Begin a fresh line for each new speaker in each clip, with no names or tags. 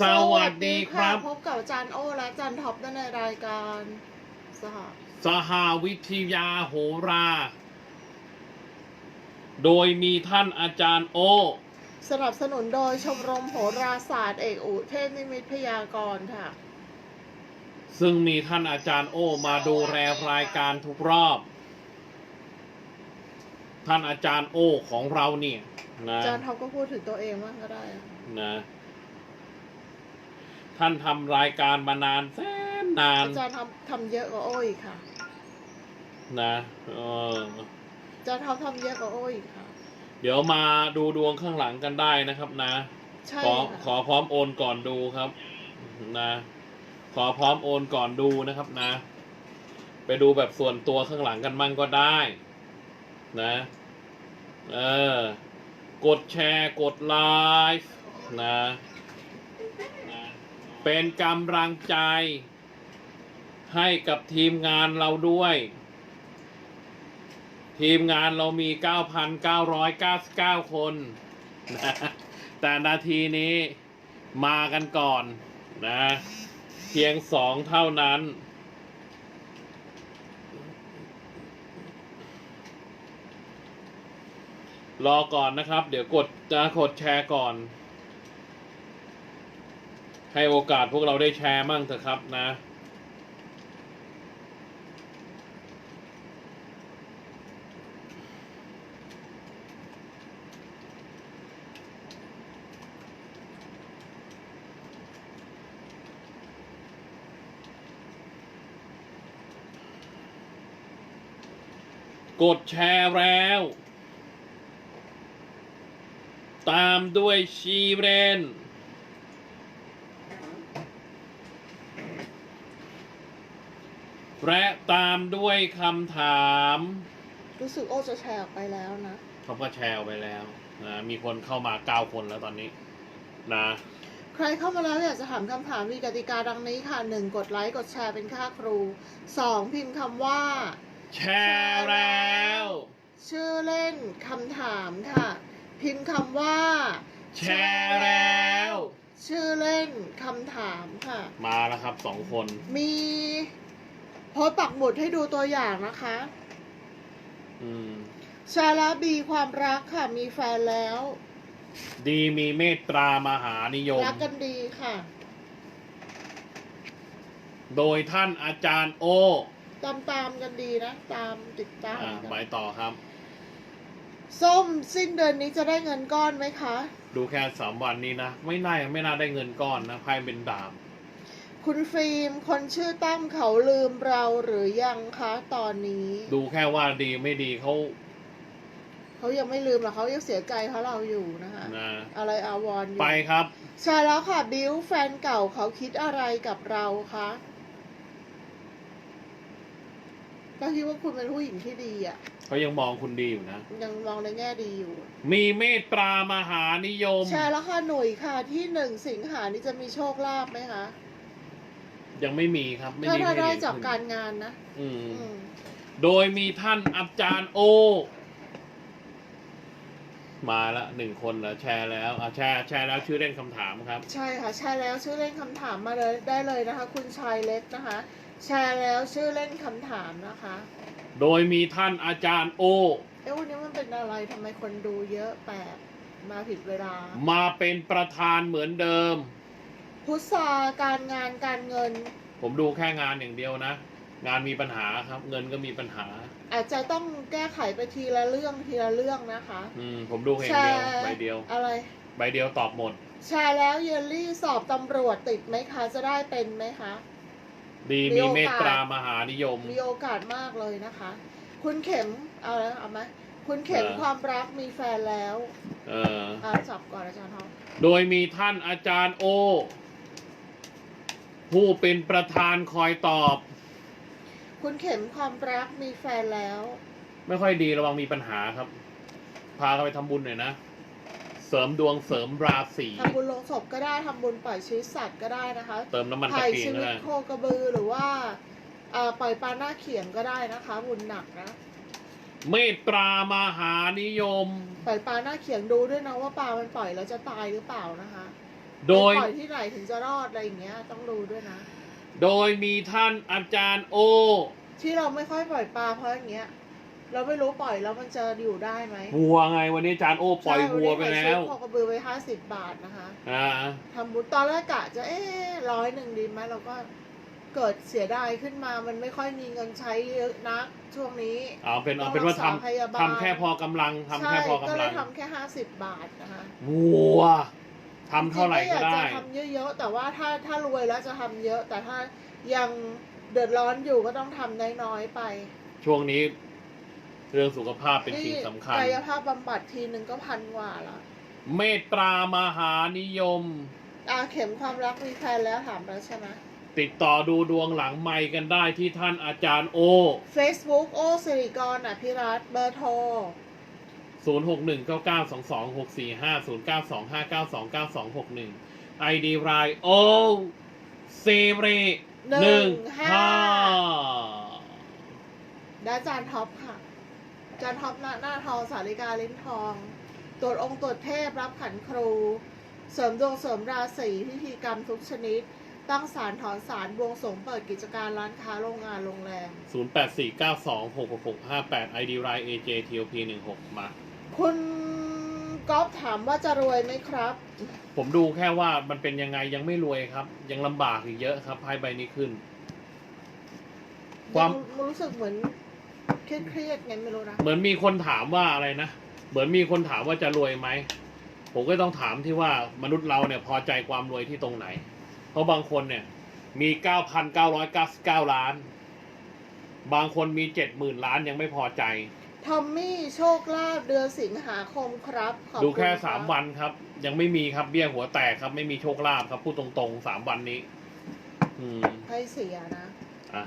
สวัสดีครับ
พบกับอาจารย์โอและอาจารย์ท็อปในรายการ สห
สหวิทยาโหรา โดยมีท่านอาจารย์โอ
สนับสนุนโดยชมรมโหราศาสตร์เอกอุเทพนิมิตพยากรณ์ค่ะ
ซึ่งมีท่านอาจารย์โอมาดูแลรายการทุกรอบ ท่านอาจารย์โอของเราเนี่ยนะ
อาจารย์ท็อปก็พูดถึงตัวเองบ้างก็ได้อะ
นะ ท่านทำรายการมานานแสนนาน
อาจารย์ทำทำเยอะกว่าโออีกค่ะ
นะเออ
อาจารย์ท็อปทำเยอะกว่าโออีกค่ะ
เดี๋ยวมาดูดวงข้างหลังกันได้นะครับนะ
ใช่
ขอขอ
ค่ะ
พร้อมโอนก่อนดูครับนะขอพร้อมโอนก่อนดูนะครับนะ ไปดูแบบส่วนตัวข้างหลังกันมั่งก็ได้ นะเออกดแชร์กดไลฟ์นะนะ เป็นกำลังใจ ให้กับทีมงานเราด้วย ทีมงานเรามี 9,999 คนนะแต่นาทีนี้มากันก่อนนะ เพียงสองเท่านั้น รอก่อนนะครับ เดี๋ยวกดจะกดแชร์ก่อน ให้โอกาสพวกเราได้แชร์มั่งเถอะครับนะ กดแชร์แล้ว ตามด้วยชีเรน และตามด้วยคำถาม
รู้สึกโอจะแชร์ออกไปแล้วนะ
เขาก็แชร์ออกไปแล้วนะมีคนเข้ามาเก้าคนแล้วตอนนี้ นะ
ใครเข้ามาแล้วอยากจะถามคำถามมีกติกาดังนี้ค่ะหนึ่งกดไลค์กดแชร์เป็นค่าครูสองพิมพ์คำว่า
แชร์แล้ว
ชื่อเล่นคำถามค่ะ พิมพ์คำว่า
แชร์แล้ว
ชื่อเล่นคำถามค่ะ
มาแล้วครับสองคน
มี โพสต์ปักหมุดให้ดูตัวอย่างนะคะ
อืม
ชาลาบีความรักค่ะมีแฟนแล้ว
ดีมีเมตตามหานิยม
รักกันดีค่ะ
โดยท่านอาจารย์โอ
ตามตามๆกันดีนะ ตามติดตาม
อ่า
กัน
ไปต่อครับ
ส้มสิ้นเดือนนี้จะได้เงินก้อนไหมคะ
ดูแค่สามวันนี้นะ ไม่น่าไม่น่าได้เงินก้อนนะไพ่เป็นดาบ
คุณฟิล์มคนชื่อตั้มเขาลืมเราหรือยังคะตอนนี้
ดูแค่ว่าดีไม่ดีเขา
เขายังไม่ลืมหรอกเขายังเสียใจเพราะเราอยู่นะคะ
นะ
อะไรอาวรณ์อยู่
ไปครับ
ใช่แล้วค่ะบิวแฟนเก่าเขาคิดอะไรกับเราคะก็คิดว่าคุณเป็นผู้หญิงที่ดีอะ
เขายังมองคุณดีอยู่นะ
ยังมองในแง่ดีอยู่
มีเมตตามหานิยม
ใช่แล้วค่ะหนุ่ยค่ะที่หนึ่งสิงหานี่จะมีโชคลาภไหมคะ
ยังไม่มีครับ ไม่
ถ้า
มี
ถ้า
ให้
ได้
เห็น
จาก
ขึ้น
การงานนะ
อืม
อืม
โดยมีท่านอาจารย์โอ มาละหนึ่งคนแล้วแชร์แล้วอะแชร์แชร์แล้วชื่อเล่นคำถามครับ
ใช่ค่ะใช่แล้วชื่อเล่นคำถามมาเลยได้เลยนะคะ คุณชายเล็กนะคะ แชร์แล้วชื่อเล่นคำถามนะคะ
โดยมีท่านอาจารย์โอ
เอ๊ะวันนี้มันเป็นอะไรทำไมคนดูเยอะแปลกมาผิดเวลา
มาเป็นประธานเหมือนเดิม
พุทราการงานการเงิน
ผมดูแค่งานอย่างเดียวนะ งานมีปัญหาครับ เงินก็มีปัญหา
อาจจะต้องแก้ไขไปทีละเรื่องทีละเรื่องนะคะ
อืมผมดูเพียงเดียวใบเดียว
อะไร
ใบเดียวตอบหมด
แชร์แล้วเยลลี่สอบตำรวจติดไหมคะ จะได้เป็นไหมคะ
ดี
มี
มี
โอกาส
เมตตามหานิยม
มีโอกาสมากเลยนะคะ คุณเข็มเอาแล้วเอาไหมคุณเข็ม
เออ
ความรักมีแฟนแล้ว
เออ
อ่าจับก่อนอาจารย์ทอง
โดยมีท่านอาจารย์โอ ผู้เป็นประธานคอยตอบ
คุณเข็มความรักมีแฟนแล้ว
ไม่ค่อยดีระวังมีปัญหาครับ พาเขาไปทำบุญหน่อยนะ เสริมดวงเสริมราศี
ทำบุญลงศพก็ได้ทำบุญปล่อยชีวิตสัตว์ก็ได้นะคะ
เติมน้ำมันตะ
ถ่าย
เกียง
ชี
ก็
วิต
ได้
โคกระบือหรือว่าเอ่อปล่อยปลาหน้าเขียงก็ได้นะคะบุญหนักนะ
เมตตามหานิยม
ปล่อยปลาหน้าเขียงดูด้วยนะว่าปลามันปล่อยแล้วจะตายหรือเปล่านะคะ
โดย
ไปปล่อยที่ไหนถึงจะรอดอะไรอย่างเงี้ยต้องดูด้วยนะ
โดยมีท่านอาจารย์โอ
ที่เราไม่ค่อยปล่อยปลาเพราะอย่างเงี้ย เราไม่รู้ปล่อยแล้วมันจะอยู่ได้ไหม
วัวไงวันนี้อาจารย์โอปล่อยวัวไปแล้ว
ใช่นนี้ขายซื้อโคกระบือไปห้าสิบบาทนะคะ
อ่า
ทำบุญตอนแรกกะจะเอ๊ะร้อยหนึ่งดีไหมเราก็เกิดเสียดายขึ้นมามันไม่ค่อยมีเงินใช้เยอะนักช่วงนี้
เอาเป็นเอาเป็นว่าท
ต้องรักษาพยาบาลำ
ทำแค่พอกำลังทำแค่พอ
ก็
กำ
เล
ลั
ย
ง
ทำแค่ห้าสิบบาทนะคะ
วัว ทำเท่าไหร่ก็ได้
จงๆอยากจะทำเยอะๆแต่ว่าถ้าถ้ารวยแล้วจะทำเยอะ แต่ถ้ายังเดือดร้อนอยู่ก็ต้องทำน้อยๆไป
ช่วงนี้ เรื่องสุขภาพเป็นสิ่งสำคัญ
กายภาพบำบัดทีนึงก็พันกว่าละ
เมตตามหานิยม
อาเข็มความรักมีแฟนแล้วถามแล้วใช่ไหม
ติดต่อดูดวงหลังไมค์กันได้ที่ท่านอาจารย์โอ
Facebook โอสิริกรอภิรัตน์เบอร์โทร
06199264509259292261 ID รายโอเซเรหนึ่งห้า
และอาจารย์ท็อปค่ะอาจารย์ท็อปหน้าหน้าทองสาริกาลิ้นทอง ตรวจองค์ตรวจเทพรับขันครู เสริมดวงเสริมราศีพิธีกรรมทุกชนิด ตั้งศาลถอนศาลบวงสรวงเปิดกิจการร้านค้าโรงงานโรงแรม
0849266658 ID ราย AJTOP16 มา
คุณก๊อฟถามว่าจะรวยไหมครับ
ผมดูแค่ว่ามันเป็นยังไงยังไม่รวยครับ ยังลำบากอีกเยอะครับไพ่ใบนี้ขึ้น ความ
ยังรู้สึกเหมือนเครียดๆไงไม่รู้นะ
เหมือนมีคนถามว่าอะไรนะ เหมือนมีคนถามว่าจะรวยไหม ผมก็ต้องถามที่ว่ามนุษย์เราเนี่ยพอใจความรวยที่ตรงไหน เพราะบางคนเนี่ย มี 9,999 ล้าน บางคนมี 70,000 ล้านยังไม่พอใจ
ทอมมี่โชคลาภเดือนสิงหาคมครับขอบ
ดู
ณ
แค่
รับ
สามวันครับ ยังไม่มีครับเบี้ยหัวแตกครับ ไม่มีโชคลาภครับพูดตรงๆสามวันนี้ อืม
ให้เสียนะ
อะ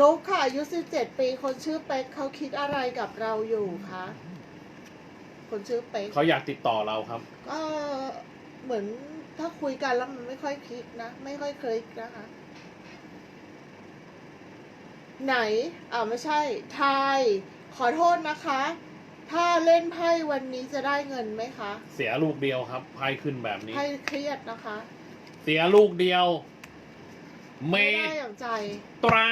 นุกค่ะอายุ17 ปีคนชื่อเป๊กเขาคิดอะไรกับเราอยู่คะคนชื่อเป๊ก
เขาอยากติดต่อเราครับ
ก็เหมือนถ้าคุยกันแล้วมันไม่ค่อยคลิกนะ ไม่ค่อยคลิกนะคะ ไหนอ่าไม่ใช่ ทาย ขอโทษนะคะ ถ้าเล่นไพ่วันนี้จะได้เงินไหมคะ
เสียลูกเดียวครับไพ่ขึ้นแบบนี้
ไพ่เครียดนะคะ
เสียลูกเดียว เม
ไม่ได้อย่างใจ
ตรา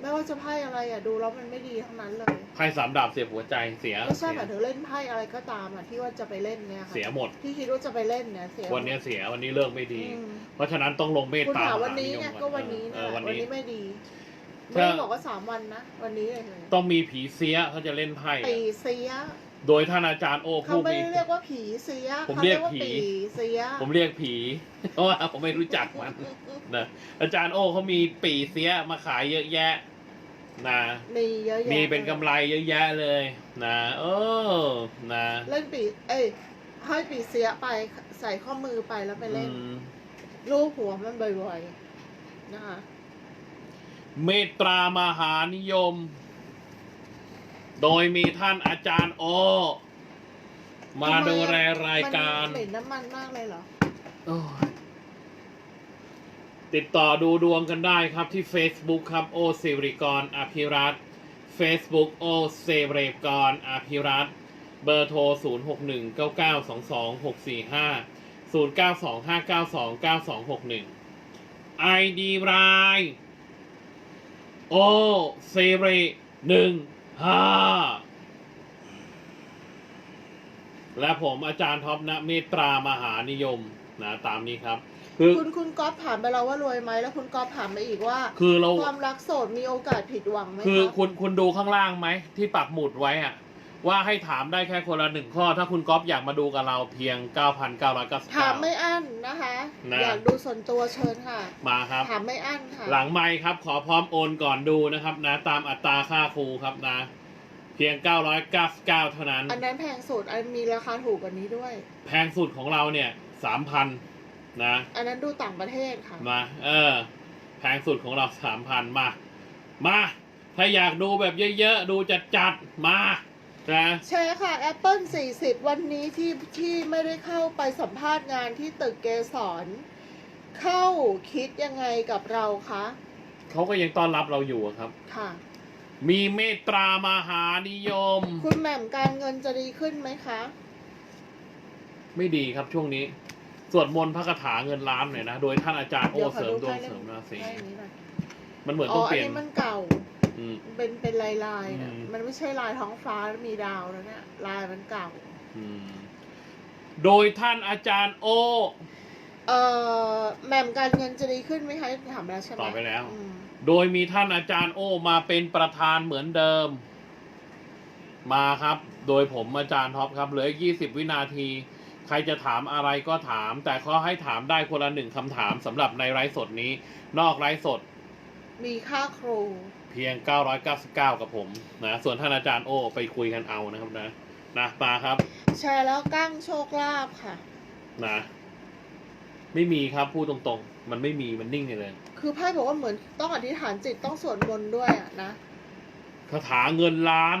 ไม่ว่าจะไพ่อะไรอะดูแล้วมันไม่ดีทั้งนั้นเลย
ไพ่สามดาบเสียหัวใจเสีย
ไม่ใช่
เสี
หมาย
ย
ถึงเล่นไพ่อะไรก็ตามอะที่ว่าจะไปเล่นเนี่ยค่ะ
เสียหมด
ที่คิดว่าจะไปเล่นเนี่ยเสีย
วันนี้เสียวันนี้เลิกไม่ดี
อืม
เพราะฉะนั้นต้องลงเมต
คุณ
ตา
ถาม
ม
วัน
หา
นี้
นิย
ไง
ม
ก็วันนี้
เอ
นะ
อวัน
วัน
นี้
นี้ไม่ดี
ถ้า
ไม่ได้บอกว่าสามวันนะ วันนี้เลย
ต้องมีผีเสียเขาจะเล่นไพ่
ปีเสีย
โดยท่านอาจารย์โอ
เขา
ผู้
ไม่
มี
ได้เรียกว่าผีเสีย
ผม
เขา
เรี
เรี
ย
ย
ก
กว่า
ผี
ปีเสีย
ผมเรียกผีเพราะว่าผมไม่รู้จักมันนะอาจารย์โอเขามีปีเสียมาขายเยอะแยะนะ
มีเยอะแยะ
มีเป็นกำไรเยอะแยะเลยนะเออนะ
เล่นปีเอ้ยให้ปีเสียไปใส่ข้อมือไปแล้วไปเล่น
อืม
รูปหัวมันบ่อยๆ นะคะ
เมตตามหานิยม โดยมีท่านอาจารย์โอมาดูแลรายการ
มันเหม็นน้ำมันมากเลยเหรอ
โอ้ยติดต่อดูดวงกันได้ครับที่ Facebook ครับโอสิริกรอภิรัตน์ Facebook โอเซเรกรอภิรัตน์เบอร์โทร 0 6 1 9 9 2 2 6 4 5 0 9 2 5 9 2 9 2 6 1 ID ราย โอเซเรหนึ่งห้าและผมอาจารย์ท็อปนะเมตตามหานิยมนะตามนี้ครับ คือ
คุณคุณก๊อฟถามไปแล้วว่ารวยไหมแล้วคุณก๊อฟถามไปอีกว่า
คือเรา
ความรักโสดมีโอกาสผิดหวังไหม
คือ
คะ
คุณคุณดูข้างล่างไหมที่ปักหมุดไว้อะ ว่าให้ถามได้แค่คนละหนึ่งข้อ ถ้าคุณก๊อฟอยากมาดูกับเราเพียง 9,999
ถามไม่อั้นนะคะ
นะ
อยากดูส่วนตัวเชิญค่ะ
มาครับ
ถามไม่อั้นค่ะ
หลังไมค์ครับ ขอพร้อมโอนก่อนดูนะครับนะ ตามอัตราค่าครูครับนะ เพียง 999 เท่านั้น
อันนั้นแพงสุดอันมีราคาถูกกว่านี้ด้วย
แพงสุดของเราเนี่ย 3,000 นะ
อันนั้นดูต่างประเทศค่ะ
มา เออ แพงสุดของเรา 3,000 มา มา ถ้าอยากดูแบบเยอะๆ ดูจัดๆ มา นะ
แชร์ค่ะ Apple 40 วันนี้ที่ที่ไม่ได้เข้าไปสัมภาษณ์งานที่ตึกเกสรเข้าคิดยังไงกับเราคะ
เขาก็ยังต้อนรับเราอยู่อะครับ
ค่ะ
มีเมตตามหานิยม
คุณแหม่มการเงินจะดีขึ้นไหมคะ
ไม่ดีครับช่วงนี้ สวดมนต์พระคาถาเงินล้านหน่อยนะ โดยท่านอาจารย์โอ
เดี๋ยวขอ
เสริม
ดู
ดวง
ไพ่เล่ม
เสริมราศี
ไพ่นี้หน่อย
มันเหมือน
อ๋
ต้อ
อง
เป
อัน
ลี่ยน
นี้มันเก่า
อืม
เป็นเป็นลายลายๆนะ
อืม
มันไม่ใช่ลายท้องฟ้าแล้วมีดาวแล้วเนี่ยลายมันเก่า
อืมโดยท่านอาจารย์โอ
เอ่อแหม่มการเงินจะดีขึ้นไหมคะถามแล้วใช่ไหม
ตอบไปแล้ว
อืม
โดยมีท่านอาจารย์โอมาเป็นประธานเหมือนเดิม มาครับ โดยผมอาจารย์ท็อปครับเหลืออีกยี่สิบวินาที ใครจะถามอะไรก็ถาม แต่ขอให้ถามได้คนละหนึ่งคำถามสำหรับในไลฟ์สดนี้ นอกไลฟ์สด
มีค่าครู
เพียง 999 กับผมนะส่วนท่านอาจารย์โอไปคุยกันเอานะครับนะนะมาครับ
แชร์แล้วกั้งโชคลาภค่ะ
นะ ไม่มีครับพูดตรงๆ มันไม่มีมันนิ่งเลย
คือไพ่บอกว่าเหมือนต้องอธิษฐานจิตต้องสวดมนต์ด้วยอะนะ
คาถาเงินล้าน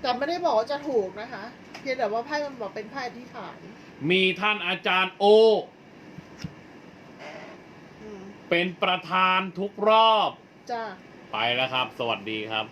แต่ไม่ได้บอกว่าจะถูกนะคะ เพียงแต่ว่าไพ่มันบอกเป็นไพ่อธิษฐาน
มีท่านอาจารย์โอ
อืม
เป็นประธานทุกรอบ
จ้า
ไปแล้วครับ สวัสดีครับ